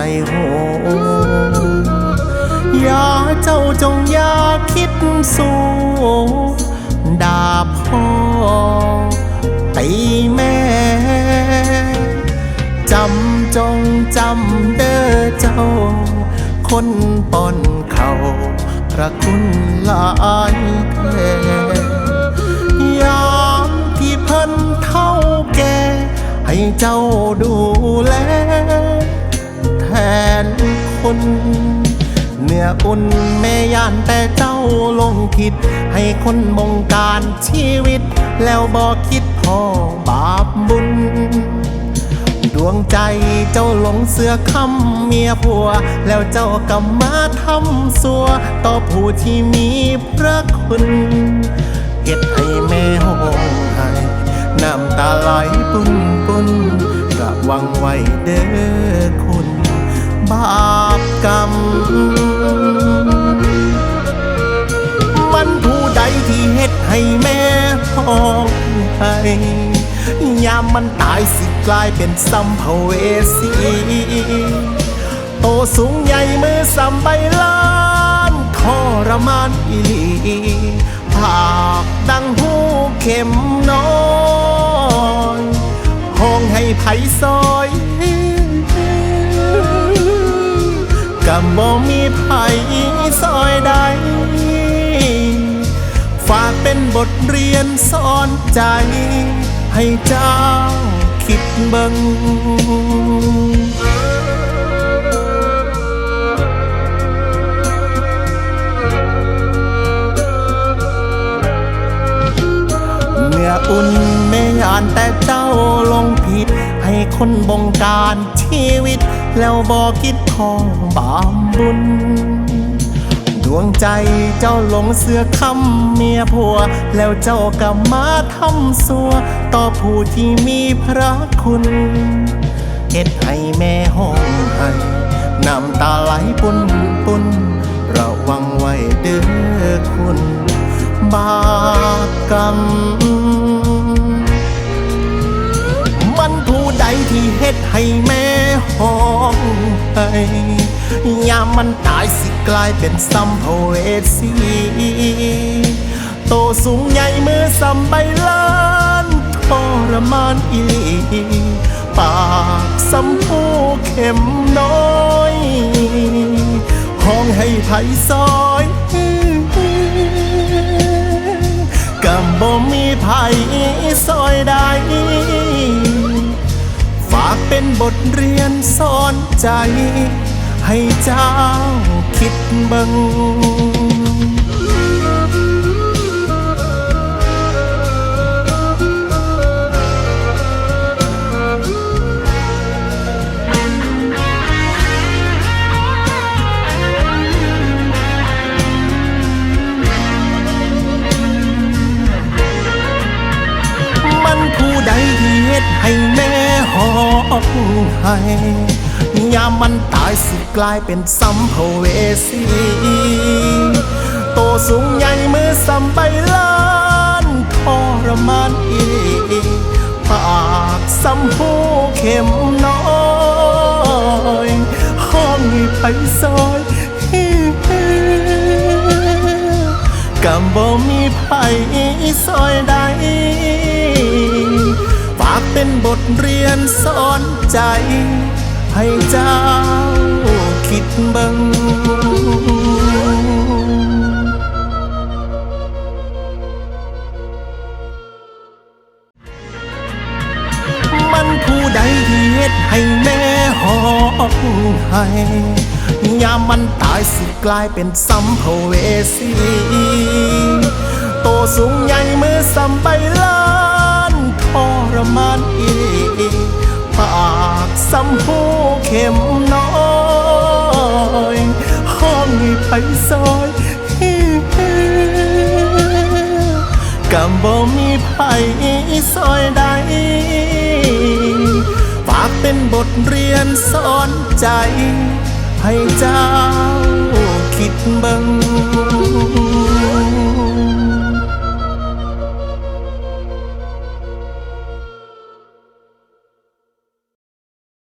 ใส่โหอย่าเจ้าจงอย่าคิดสู้ด่าพ่อตีแม่ จำจงจำเด้อเจ้า คนปอนเขาพระคุณหลายแท้ยามที่เพิ่นเท่าแก่ให้เจ้าดูแล เนื้ออุ่นแม่ย่านแต่เจ้าลงคิด ให้คนบงการชีวิต แล้วบอกคิดพอบาปบุญ ดวงใจเจ้าหลงเสือคำเมียผัว แล้วเจ้ากำมาทำสัว ต่อผู้ที่มีพระคุณเฮ็ดให้แม่ห้องไห้น้ำตาไหลปุ่นปุ่นระวังไว้เด้อคุณ บาปกรรม มันผู้ใดที่เฮ็ดให้แม่พ้องไห้ยามมันตายสิกลายเป็นสัมภเวสี โตสูงใหญ่มือสัมใบล้านทรมานอีหลีผากดังหูเข็มน้อยห้องให้ไผซ้อย บ่มีไผซอยใด ฝากเป็นบทเรียนสอนใจ ให้เจ้าคิดเบิงเนื้ออุ่นไม่อ่านแต่เจ้าลงผิด ให้คนบงการชีวิต แล้วบอกคิดของบามบุญ ดวงใจเจ้าหลงเสือคำเมียผัว แล้วเจ้าก็มาทำสัว ต่อผู้ที่มีพระคุณเฮ็ดให้แม่ห้องไห้น้ำตาไหลปุนปุนระวังไว้เด้อคุณ บาปกรรม ยามมันตายสิกลายเป็นซัมภเวสีโตสูงใหญ่มือสัมใบล้านทรมานอีลีปากสัมผู้เข็มน้อยห้องให้ไผซอย บทเรียนสอนใจ ให้เจ้าคิดบัง ไห้ยามมันตายสิกลายเป็นสัมภเวสีโตสูงใหญ่มือสัมใบล้านทรมานอีปากสัมผู้เข็มน้อยห้องให้ไปซอยกำบ่มีไผซอยใดากเป็นบทเรียนสอนใจ ให้เจ้าคิดบังมันผู้ใดที่เฮ็ดให้แม่ห้องไห้ยามมันตายสิกลายเป็นสัมภเวสี โตสูงใหญ่มือสัมใบล้า มานอีปากสัมผู้เข็มน้อยห้องให้ไปซอยกำบ่มีไผซอยใดฝากเป็นบทเรียนสอนใจ ให้เจ้าคิดเบัง